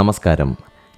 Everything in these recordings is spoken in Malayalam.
നമസ്കാരം.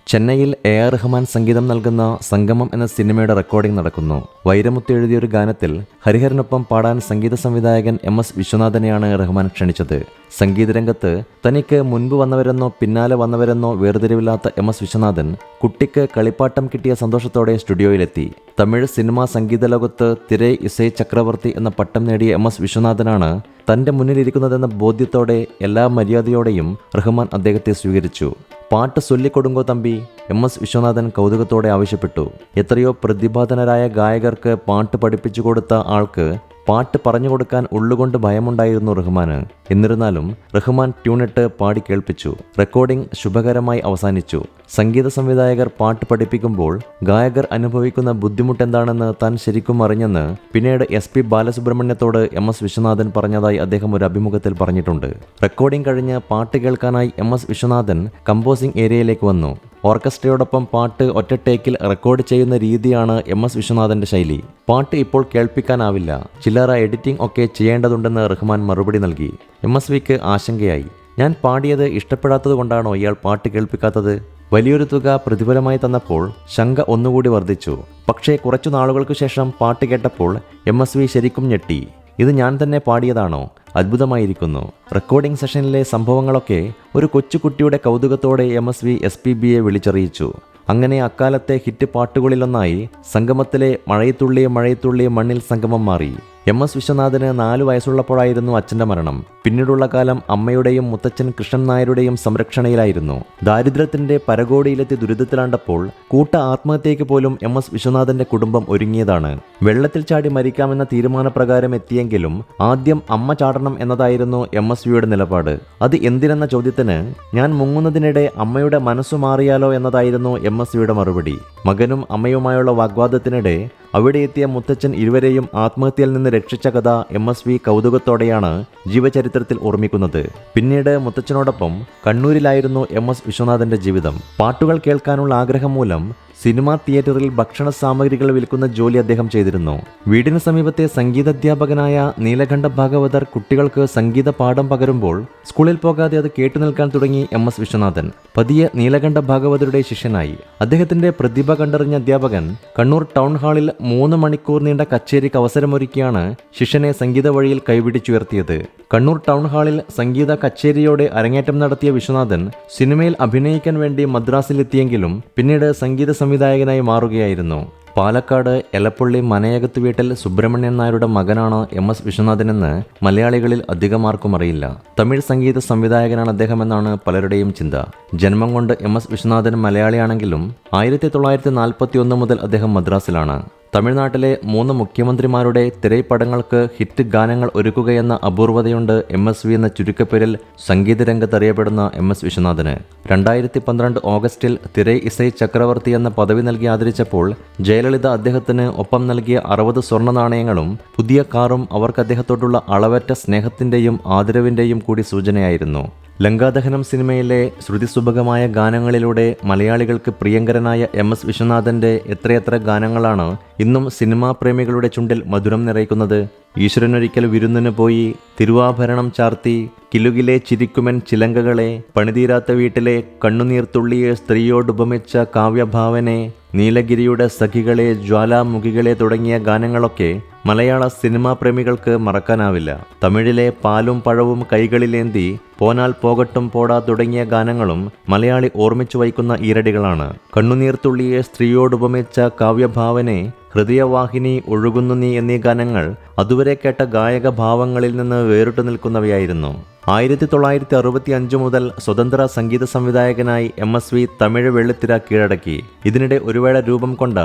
ചെന്നൈയിൽ എ ആർ റഹ്മാൻ സംഗീതം നൽകുന്ന സംഗമം എന്ന സിനിമയുടെ റെക്കോർഡിംഗ് നടക്കുന്നു. വൈരമുത്ത് എഴുതിയ ഒരു ഗാനത്തിൽ ഹരിഹരനൊപ്പം പാടാൻ സംഗീത സംവിധായകൻ എം എസ് വിശ്വനാഥനെയാണ് റഹ്മാൻ ക്ഷണിച്ചത്. സംഗീതരംഗത്ത് തനിക്ക് മുൻപ് വന്നവരെന്നോ പിന്നാലെ വന്നവരെന്നോ വേർതിരിവില്ലാത്ത എം എസ് വിശ്വനാഥൻ കുട്ടിക്ക് കളിപ്പാട്ടം കിട്ടിയ സന്തോഷത്തോടെ സ്റ്റുഡിയോയിലെത്തി. തമിഴ് സിനിമാ സംഗീത ലോകത്ത് തിരൈ ഇസൈ ചക്രവർത്തി എന്ന പട്ടം നേടിയ എം എസ് വിശ്വനാഥനാണ് തന്റെ മുന്നിലിരിക്കുന്നതെന്ന ബോധ്യത്തോടെ എല്ലാ മര്യാദയോടെയും റഹ്മാൻ അദ്ദേഹത്തെ സ്വീകരിച്ചു. പാട്ട് ചൊല്ലിക്കൊടുങ്കോ തമ്പി? എം എസ് വിശ്വനാഥൻ കൗതുകത്തോടെ ആവശ്യപ്പെട്ടു. എത്രയോ പ്രതിഭാധനരായ ഗായകർക്ക് പാട്ട് പഠിപ്പിച്ചു കൊടുത്ത ആൾക്ക് പാട്ട് പറഞ്ഞു കൊടുക്കാൻ ഉള്ളുകൊണ്ട് ഭയമുണ്ടായിരുന്നു റഹ്മാന്. എന്നിരുന്നാലും റഹ്മാൻ ട്യൂണിട്ട് പാടി കേൾപ്പിച്ചു. റെക്കോർഡിംഗ് ശുഭകരമായി അവസാനിച്ചു. സംഗീത സംവിധായകർ പാട്ട് പഠിപ്പിക്കുമ്പോൾ ഗായകർ അനുഭവിക്കുന്ന ബുദ്ധിമുട്ടെന്താണെന്ന് താൻ ശരിക്കും അറിഞ്ഞെന്ന് പിന്നീട് എസ് പി ബാലസുബ്രഹ്മണ്യത്തോട് എം എസ് വിശ്വനാഥൻ പറഞ്ഞതായി അദ്ദേഹം ഒരു അഭിമുഖത്തിൽ പറഞ്ഞിട്ടുണ്ട്. റെക്കോർഡിംഗ് കഴിഞ്ഞ് പാട്ട് കേൾക്കാനായി എം എസ് വിശ്വനാഥൻ കമ്പോസിംഗ് ഏരിയയിലേക്ക് വന്നു. ഓർക്കസ്ട്രയോടൊപ്പം പാട്ട് ഒറ്റ ടേക്കിൽ റെക്കോർഡ് ചെയ്യുന്ന രീതിയാണ് എം എസ് വിശ്വനാഥന്റെ ശൈലി. പാട്ട് ഇപ്പോൾ കേൾപ്പിക്കാനാവില്ല. ചില്ലറ എഡിറ്റിംഗ് ഒക്കെ ചെയ്യേണ്ടതുണ്ടെന്ന് റഹ്മാൻ മറുപടി നൽകി. എം എസ് വിക്ക് ആശങ്കയായി. ഞാൻ പാടിയത് ഇഷ്ടപ്പെടാത്തത് കൊണ്ടാണോ ഇയാൾ പാട്ട് കേൾപ്പിക്കാത്തത്? വലിയൊരു തുക പ്രതിഫലമായി തന്നപ്പോൾ ശങ്ക ഒന്നുകൂടി വർദ്ധിച്ചു. പക്ഷേ കുറച്ചു നാളുകൾക്ക് ശേഷം പാട്ട് കേട്ടപ്പോൾ എം എസ് വി ശരിക്കും ഞെട്ടി. ഇത് ഞാൻ തന്നെ പാടിയതാണോ? അത്ഭുതമായിരിക്കുന്നു. റെക്കോർഡിംഗ് സെഷനിലെ സംഭവങ്ങളൊക്കെ ഒരു കൊച്ചുകുട്ടിയുടെ കൗതുകത്തോടെ M S V S P ബിയെ വിളിച്ചറിയിച്ചു. അങ്ങനെ അക്കാലത്തെ ഹിറ്റ് പാട്ടുകളിലൊന്നായി സംഗമത്തിലെ മഴയത്തുള്ളി മഴയത്തുള്ളി മണ്ണിൽ സംഗമം മാറി. എം എസ് വിശ്വനാഥന് നാലു വയസ്സുള്ളപ്പോഴായിരുന്നു അച്ഛന്റെ മരണം. പിന്നീടുള്ള കാലം അമ്മയുടെയും മുത്തച്ഛൻ കൃഷ്ണൻ നായരുടെയും സംരക്ഷണയിലായിരുന്നു. ദാരിദ്ര്യത്തിന്റെ പരകോടിയിലെത്തി ദുരിതത്തിലാണ്ടപ്പോൾ കൂട്ട ആത്മഹത്യയ്ക്ക് പോലും എം എസ് വിശ്വനാഥന്റെ കുടുംബം ഒരുങ്ങിയതാണ്. വെള്ളത്തിൽ ചാടി മരിക്കാമെന്ന തീരുമാനപ്രകാരം എത്തിയെങ്കിലും ആദ്യം അമ്മ ചാടണം എന്നതായിരുന്നു എം എസ് വിയുടെ നിലപാട്. അത് എന്തിനെന്ന ചോദ്യത്തിന് ഞാൻ മുങ്ങുന്നതിനിടെ അമ്മയുടെ മനസ്സു മാറിയാലോ എന്നതായിരുന്നു എം എസ് വിയുടെ മറുപടി. മകനും അമ്മയുമായുള്ള വാഗ്വാദത്തിനിടെ അവിടെ എത്തിയ മുത്തച്ഛൻ ഇരുവരെയും ആത്മഹത്യയിൽ നിന്ന് രക്ഷിച്ച കഥ എം എസ് വി കൗതുകത്തോടെയാണ് ജീവചരിത്രത്തിൽ ഓർമ്മിക്കുന്നത്. പിന്നീട് മുത്തച്ഛനോടൊപ്പം കണ്ണൂരിലായിരുന്നു എം എസ് വിശ്വനാഥന്റെ ജീവിതം. പാട്ടുകൾ കേൾക്കാനുള്ള ആഗ്രഹം മൂലം സിനിമാ തിയേറ്ററിൽ ഭക്ഷണ സാമഗ്രികൾ വിൽക്കുന്ന ജോലി അദ്ദേഹം ചെയ്തിരുന്നു. വീടിന് സമീപത്തെ സംഗീതാധ്യാപകനായ നീലകണ്ഠ ഭാഗവതർ കുട്ടികൾക്ക് സംഗീത പാഠം പകരുമ്പോൾ സ്കൂളിൽ പോകാതെ അത് കേട്ടു നിൽക്കാൻ തുടങ്ങി എം എസ് വിശ്വനാഥൻ. പതിയെ നീലകണ്ഠ ഭാഗവതരുടെ ശിഷ്യനായി. അദ്ദേഹത്തിന്റെ പ്രതിഭ കണ്ടറിഞ്ഞ അധ്യാപകൻ കണ്ണൂർ ടൗൺ ഹാളിൽ മൂന്ന് മണിക്കൂർ നീണ്ട കച്ചേരിക്ക് അവസരമൊരുക്കിയാണ് ശിഷ്യനെ സംഗീത വഴിയിൽ കൈപിടിച്ചുയർത്തിയത്. കണ്ണൂർ ടൗൺ ഹാളിൽ സംഗീത കച്ചേരിയോടെ അരങ്ങേറ്റം നടത്തിയ വിശ്വനാഥൻ സിനിമയിൽ അഭിനയിക്കാൻ വേണ്ടി മദ്രാസിലെത്തിയെങ്കിലും പിന്നീട് സംഗീത സംവിധായകനായി മാറുകയായിരുന്നു. പാലക്കാട് എലപ്പള്ളി മനയകത്ത് വീട്ടിൽ സുബ്രഹ്മണ്യൻ നായരുടെ മകനാണ് എം എസ് വിശ്വനാഥനെന്ന് മലയാളികളിൽ അധികമാർക്കും അറിയില്ല. തമിഴ് സംഗീത സംവിധായകനാണ് അദ്ദേഹമെന്നാണ് പലരുടെയും ചിന്ത. ജന്മം കൊണ്ട് എം എസ് വിശ്വനാഥൻ മലയാളിയാണെങ്കിലും ആയിരത്തി തൊള്ളായിരത്തി നാൽപ്പത്തി ഒന്ന് മുതൽ അദ്ദേഹം മദ്രാസിലാണ്. തമിഴ്നാട്ടിലെ മൂന്ന് മുഖ്യമന്ത്രിമാരുടെ തിരൈപ്പടങ്ങൾക്ക് ഹിറ്റ് ഗാനങ്ങൾ ഒരുക്കുകയെന്ന അപൂർവതയുണ്ട് എം എസ് വി എന്ന ചുരുക്കപ്പേരിൽ സംഗീത രംഗത്ത് അറിയപ്പെടുന്ന എം എസ് വിശ്വനാഥന്. രണ്ടായിരത്തി പന്ത്രണ്ട് ഓഗസ്റ്റിൽ തിരൈ ഇസൈ ചക്രവർത്തി എന്ന പദവി നൽകി ആദരിച്ചപ്പോൾ ജയലളിത അദ്ദേഹത്തിന് ഒപ്പം നൽകിയ അറുപത് സ്വർണ നാണയങ്ങളും പുതിയ കാറും അവർക്ക് അദ്ദേഹത്തോടുള്ള അളവറ്റ സ്നേഹത്തിന്റെയും ആദരവിന്റെയും കൂടി സൂചനയായിരുന്നു. ലങ്കാദഹനം സിനിമയിലെ ശ്രുതിസുഭകമായ ഗാനങ്ങളിലൂടെ മലയാളികൾക്ക് പ്രിയങ്കരനായ എം എസ് വിശ്വനാഥന്റെ എത്രയെത്ര ഗാനങ്ങളാണ് ഇന്നും സിനിമാ പ്രേമികളുടെ ചുണ്ടിൽ മധുരം നിറയ്ക്കുന്നത്. ഈശ്വരനൊരിക്കൽ വിരുന്നിന് പോയി തിരുവാഭരണം ചാർത്തി കിലുകിലെ ചിരിക്കുമൻ ചിലങ്കകളെ പണിതീരാത്ത വീട്ടിലെ കണ്ണുനീർത്തുള്ളിയെ സ്ത്രീയോടുപമിച്ച കാവ്യഭാവനെ നീലഗിരിയുടെ സഖികളെ ജ്വാലാമുഖികളെ തുടങ്ങിയ ഗാനങ്ങളൊക്കെ മലയാള സിനിമാ പ്രേമികൾക്ക് മറക്കാനാവില്ല. തമിഴിലെ പാലും പഴവും കൈകളിലേന്തി പോനാൽ പോകട്ടും പോടാ തുടങ്ങിയ ഗാനങ്ങളും മലയാളി ഓർമ്മിച്ചു വയ്ക്കുന്ന ഈരടികളാണ്. കണ്ണുനീർത്തുള്ളിയെ സ്ത്രീയോടുപമിച്ച കാവ്യഭാവനെ ഹൃദയവാഹിനി ഒഴുകുന്നു നീ എന്നീ ഗാനങ്ങൾ അതുവരെ കേട്ട ഗായക ഭാവങ്ങളിൽ നിന്ന് വേറിട്ടു നിൽക്കുന്നവയായിരുന്നു. ആയിരത്തി തൊള്ളായിരത്തി അറുപത്തി അഞ്ച് മുതൽ സ്വതന്ത്ര സംഗീത സംവിധായകനായി എം എസ് വി തമിഴ് വെള്ളിത്തിര കീഴടക്കി. ഇതിനിടെ ഒരുവേള രൂപം കൊണ്ട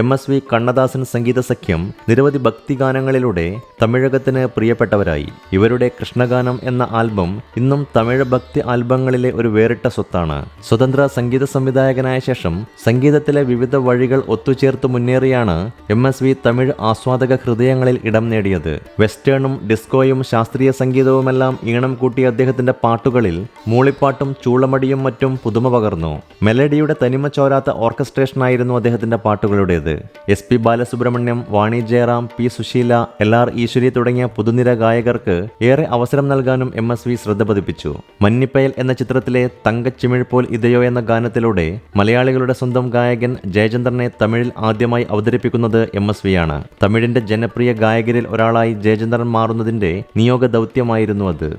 എം എസ് വി കണ്ണദാസൻ സംഗീത സഖ്യം നിരവധി ഭക്തിഗാനങ്ങളിലൂടെ തമിഴകത്തിന് പ്രിയപ്പെട്ടവരായി. ഇവരുടെ കൃഷ്ണഗാനം എന്ന ആൽബം ഇന്നും തമിഴ് ഭക്തി ആൽബങ്ങളിലെ ഒരു വേറിട്ട സ്വത്താണ്. സ്വതന്ത്ര സംഗീത സംവിധായകനായ ശേഷം സംഗീതത്തിലെ വിവിധ വഴികൾ ഒത്തുചേർത്ത് മുന്നേറിയാണ് എം എസ് വി തമിഴ് ആസ്വാദക ഹൃദയങ്ങളിൽ ഇടം നേടിയത്. വെസ്റ്റേണും ഡിസ്കോയും ശാസ്ത്രീയ സംഗീതവുമെല്ലാം ഈണം കൂടി കൂട്ടിയ അദ്ദേഹത്തിന്റെ പാട്ടുകളിൽ മൂളിപ്പാട്ടും ചൂളമടിയും മറ്റും പുതുമ പകർന്നു. മെലഡിയുടെ തനിമ ചോരാത്ത ഓർക്കസ്ട്രേഷനായിരുന്നു അദ്ദേഹത്തിന്റെ പാട്ടുകളുടേത്. S P Balasubrahmanyam Vani Jayaram P Susheela L R Eswari തുടങ്ങിയ പുതുനിര ഗായകർക്ക് ഏറെ അവസരം നൽകാനും എം എസ് വി ശ്രദ്ധ പതിപ്പിച്ചു. മഞ്ഞിപ്പയൽ എന്ന ചിത്രത്തിലെ തങ്കച്ചിമിഴ് പോൽ ഇതയോ എന്ന ഗാനത്തിലൂടെ മലയാളികളുടെ സ്വന്തം ഗായകൻ ജയചന്ദ്രനെ തമിഴിൽ ആദ്യമായി അവതരിപ്പിക്കുന്നത് എം എസ് വി ആണ്. തമിഴിന്റെ ജനപ്രിയ ഗായകരിൽ ഒരാളായി ജയചന്ദ്രൻ മാറുന്നതിന്റെ നിയോഗ ദൗത്യമായിരുന്നു അത്.